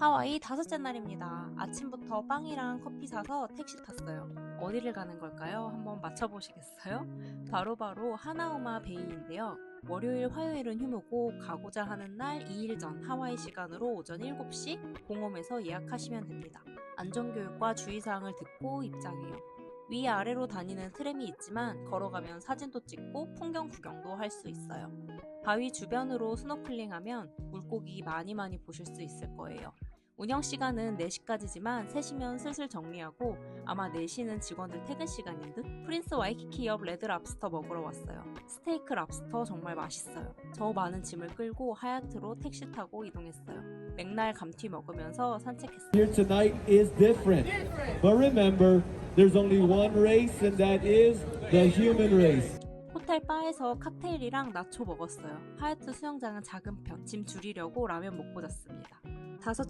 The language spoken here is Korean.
하와이 다섯째 날입니다. 아침부터 빵이랑 커피 사서 택시 탔어요. 어디를 가는 걸까요? 한번 맞춰보시겠어요? 바로 바로 하나우마 베이인데요. 월요일, 화요일은 휴무고 가고자 하는 날 2일 전 하와이 시간으로 오전 7시 공홈에서 예약하시면 됩니다. 안전교육과 주의사항을 듣고 입장해요. 위아래로 다니는 트램이 있지만 걸어가면 사진도 찍고 풍경 구경도 할 수 있어요. 바위 주변으로 스노클링하면 물고기 많이 많이 보실 수 있을 거예요. 운영 시간은 4시까지지만 3시면 슬슬 정리하고 아마 4시는 직원들 퇴근 시간인 듯 프린스 와이키키 옆 레드 랍스터 먹으러 왔어요. 스테이크 랍스터 정말 맛있어요. 저 많은 짐을 끌고 하얏트로 택시 타고 이동했어요. 맥날 감튀 먹으면서 산책했어요. here tonight is different. But remember, there's only one race, and that is the human race. 호텔 바에서 칵테일이랑 나초 먹었어요. 하얏트 수영장은 작은 편, 짐 줄이려고 라면 먹고 잤습니다. 다섯